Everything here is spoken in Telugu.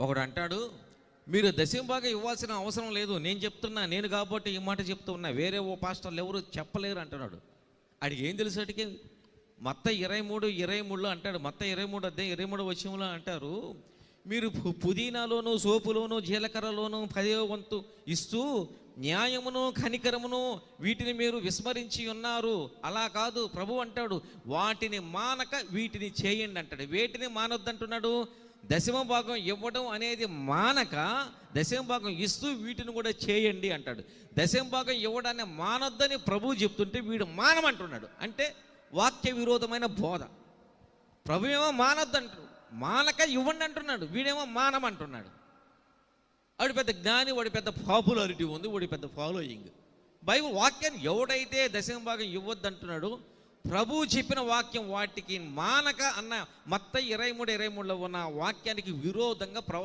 ఒకడు అంటాడు మీరు దశంబాగా ఇవ్వాల్సిన అవసరం లేదు. నేను చెప్తున్నా నేను కాబట్టి ఈ మాట చెప్తున్నా వేరే ఓ పాస్టర్లు ఎవరు చెప్పలేరు అంటున్నాడు. ఆడికి ఏం తెలిసేటికి మొత్త ఇరవై మూడు ఇరవై మూడులో అంటాడు. మత్త ఇరవై మూడు అదే ఇరవై మూడు వచ్చంలో అంటారు మీరు పు- పుదీనాలోను సోపులోను జీలకర్రలోను పదే వంతు ఇస్తూ న్యాయమును కనికరమును వీటిని మీరు విస్మరించి ఉన్నారు. అలా కాదు. ప్రభు అంటాడు వాటిని మానక వీటిని చేయండి అంటాడు. వేటిని మానొద్దంటున్నాడు? దశమ భాగం ఇవ్వడం అనేది మానక దశమ భాగం ఇస్తూ వీటిని కూడా చేయండి అంటాడు. దశమ భాగం ఇవ్వడాన్ని మానొద్దని ప్రభువు చెప్తుంటే వీడు మానమంటున్నాడు. అంటే వాక్య విరోధమైన బోధ. ప్రభు ఏమో మానొద్దంటాడు. మానక ఇవ్వండి అంటున్నాడు. వీడేమో మానమంటున్నాడు. వాడి పెద్ద జ్ఞాని వాడి పెద్ద పాపులారిటీ ఉంది వాడి పెద్ద ఫాలోయింగ్. బైబుల్ వాక్యాన్ని ఎవడైతే దశమ భాగం ఇవ్వద్దంటున్నాడు ప్రభు చెప్పిన వాక్యం వాటికి మానక అన్న మత్త ఇరవై మూడు ఇరవై మూడులో ఉన్న వాక్యానికి విరోధంగా ప్రవ